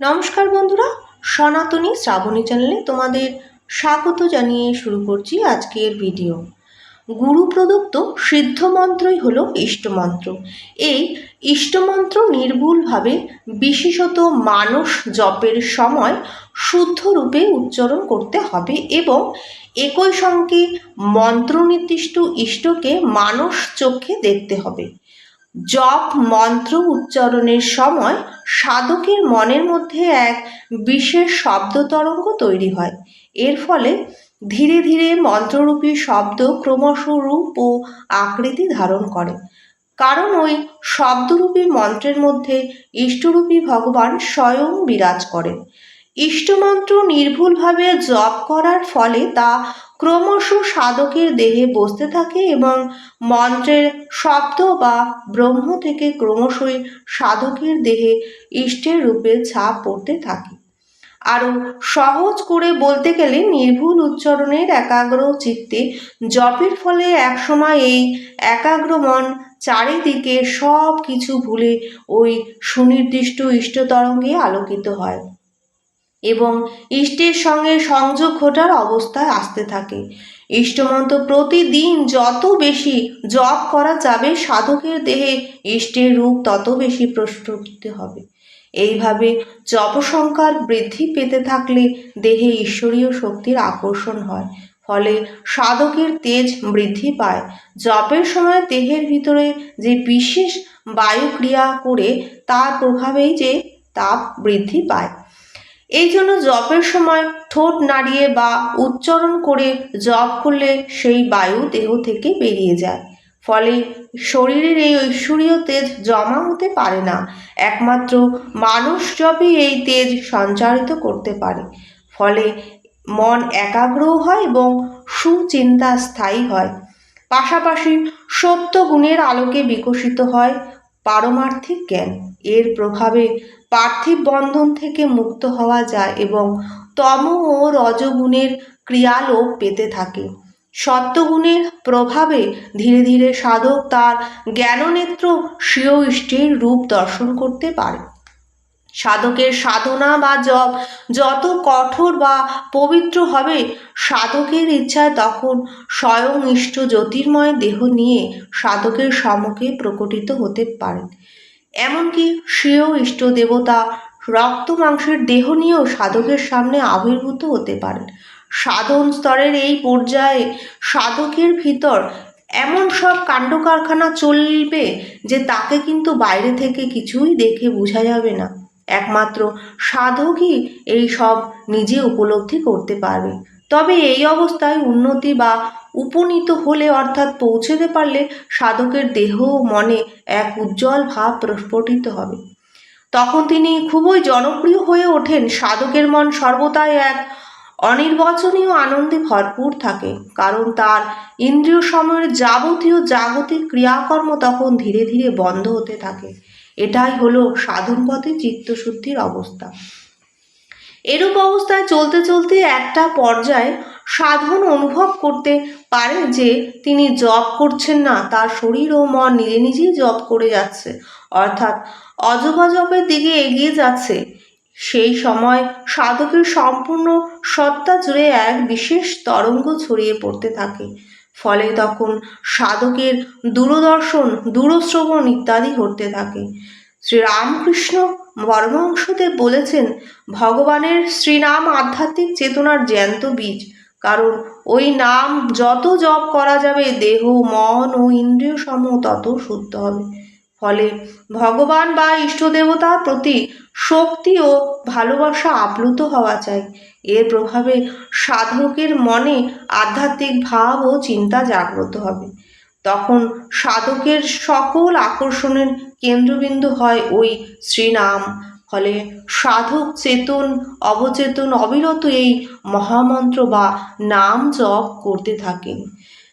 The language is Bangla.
নমস্কার বন্ধুরা, সনাতনী শ্রাবণী চ্যানেলে তোমাদের স্বাগত জানিয়ে শুরু করছি আজকের ভিডিও। গুরু প্রদত্ত সিদ্ধ মন্ত্রই হল ইষ্টমন্ত্র এই ইষ্টমন্ত্র নির্ভুলভাবে বিশেষত মানস জপের সময় শুদ্ধ রূপে উচ্চারণ করতে হবে এবং একই সঙ্গে মন্ত্র নির্দিষ্ট ইষ্টকে মানস চোখে দেখতে হবে। জপ মন্ত্র উচ্চারণের সময় সাধকের মনের মধ্যে এক বিশেষ শব্দ তরঙ্গ তৈরি হয়। এর ফলে ধীরে ধীরে মন্ত্ররূপী শব্দ ক্রমশ রূপ ও আকৃতি ধারণ করে। কারণ ওই শব্দরূপী মন্ত্রের মধ্যে ইষ্টরূপী ভগবান স্বয়ং বিরাজ করেন। ইষ্টমন্ত্র নির্ভুলভাবে জপ করার ফলে তা ক্রমশ সাধকের দেহে বসতে থাকে এবং মন্ত্রের শব্দ বা ব্রহ্ম থেকে ক্রমশই সাধকের দেহে ইষ্টের রূপে ছাপ পড়তে থাকে। আরও সহজ করে বলতে গেলে নির্ভুল উচ্চারণের একাগ্র চিত্তে জপের ফলে একসময় এই একাগ্র মন চারিদিকে সব কিছু ভুলে ওই সুনির্দিষ্ট ইষ্টতরঙ্গে আলোকিত হয়। এবং ইষ্টের সঙ্গে সংযোগ ঘটার অবস্থায় আসতে থাকে। ইষ্টমন্ত্র প্রতিদিন যত বেশি জপ করা যাবে, সাধকের দেহে ইষ্টের রূপ তত বেশি প্রস্ফুটিত হবে। এইভাবে জপসংখ্যার বৃদ্ধি পেতে থাকলে দেহে ঈশ্বরীয় শক্তির আকর্ষণ হয়, ফলে সাধকের তেজ বৃদ্ধি পায়। জপের সময় দেহের ভিতরে যে বিশেষ বায়ু ক্রিয়া করে, তার প্রভাবেই যে তাপ বৃদ্ধি পায়। এই জন্য জপের সময় ঠোঁট নাড়িয়ে বা উচ্চারণ করে জপ করলে সেই বায়ু দেহ থেকে বেরিয়ে যায়। ফলে শরীরের এই ঐশ্বরীয় তেজ জমা হতে পারে না। একমাত্র মানুষ জপই এই তেজ সঞ্চারিত করতে পারে। ফলে মন একাগ্রও হয় এবং সুচিন্তা স্থায়ী হয়। পাশাপাশি সত্য গুণের আলোকে বিকশিত হয়। পারমার্থিক জ্ঞান। এর প্রভাবে পার্থিব বন্ধন থেকে মুক্ত হওয়া যায় এবং তম ও রজগুণের ক্রিয়ালোপ পেতে থাকে। সত্যগুণের প্রভাবে ধীরে ধীরে সাধক তার জ্ঞাননেত্র স্বীয় ইষ্টের রূপ দর্শন করতে পারে। সাধকের সাধনা বা জপ যত কঠোর বা পবিত্র হবে, সাধকের ইচ্ছায় তখন স্বয়ং ইষ্ট জ্যোতির্ময় দেহ নিয়ে সাধকের সম্মুখে প্রকটিত হতে পারেন। এমনকি স্বীয় ইষ্ট দেবতা রক্ত মাংসের দেহ নিয়েও সাধকের সামনে আবির্ভূত হতে পারেন। সাধন স্তরের এই পর্যায়ে সাধকের ভিতর এমন সব কাণ্ড কারখানা চলবে যে তাকে কিন্তু বাইরে থেকে কিছুই দেখে বোঝা যাবে না। একমাত্র সাধকই এই সব নিজে উপলব্ধি করতে পারবে। তবে এই অবস্থায় উন্নতি বা উপনীত হলে অর্থাৎ পৌঁছতে পারলে সাধকের দেহ মনে এক উজ্জ্বল ভাব প্রস্ফুটিত হবে। তখন তিনি খুবই জনপ্রিয় হয়ে ওঠেন। সাধকের মন সর্বদাই এক অনির্বচনীয় আনন্দে ভরপুর থাকে, কারণ তার ইন্দ্রিয় সময়ের যাবতীয় জাগতিক ক্রিয়াকর্ম তখন ধীরে ধীরে বন্ধ হতে থাকে। এটাই হলো সাধন পথে চিত্তশুদ্ধির অবস্থা। এরূপ অবস্থায় চলতে চলতে একটা পর্যায়ে সাধন অনুভব করতে পারে যে তিনি জপ করছেন না, তার শরীর ও মন নিজে নিজেই জপ করে যাচ্ছে, অর্থাৎ অজগজপের দিকে এগিয়ে যাচ্ছে। সেই সময় সাধকের সম্পূর্ণ সত্তা জুড়ে এক বিশেষ তরঙ্গ ছড়িয়ে পড়তে থাকে। ফলে তখন সাধকের দূরদর্শন, দূরশ্রবণ ইত্যাদি ঘটতে থাকে। শ্রীরামকৃষ্ণ পরমহংসদেব বলেছেন, ভগবানের শ্রীনাম আধ্যাত্মিক চেতনার জ্যান্ত বীজ। কারণ ওই নাম যত জপ করা যাবে, দেহ, মন ও ইন্দ্রিয় সমূহ তত শুদ্ধ হবে। ফলে ভগবান বা ইষ্টদেবতার প্রতি শক্তি ও ভালোবাসা আপ্লুত হওয়া চাই। এর প্রভাবে সাধকের মনে আধ্যাত্মিক ভাব ও চিন্তা জাগ্রত হবে। তখন সাধকের সকল আকর্ষণের কেন্দ্রবিন্দু হয় ওই শ্রীনাম। ফলে সাধক চেতন, অবচেতন অবিরত এই মহামন্ত্র বা নাম জপ করতে থাকেন।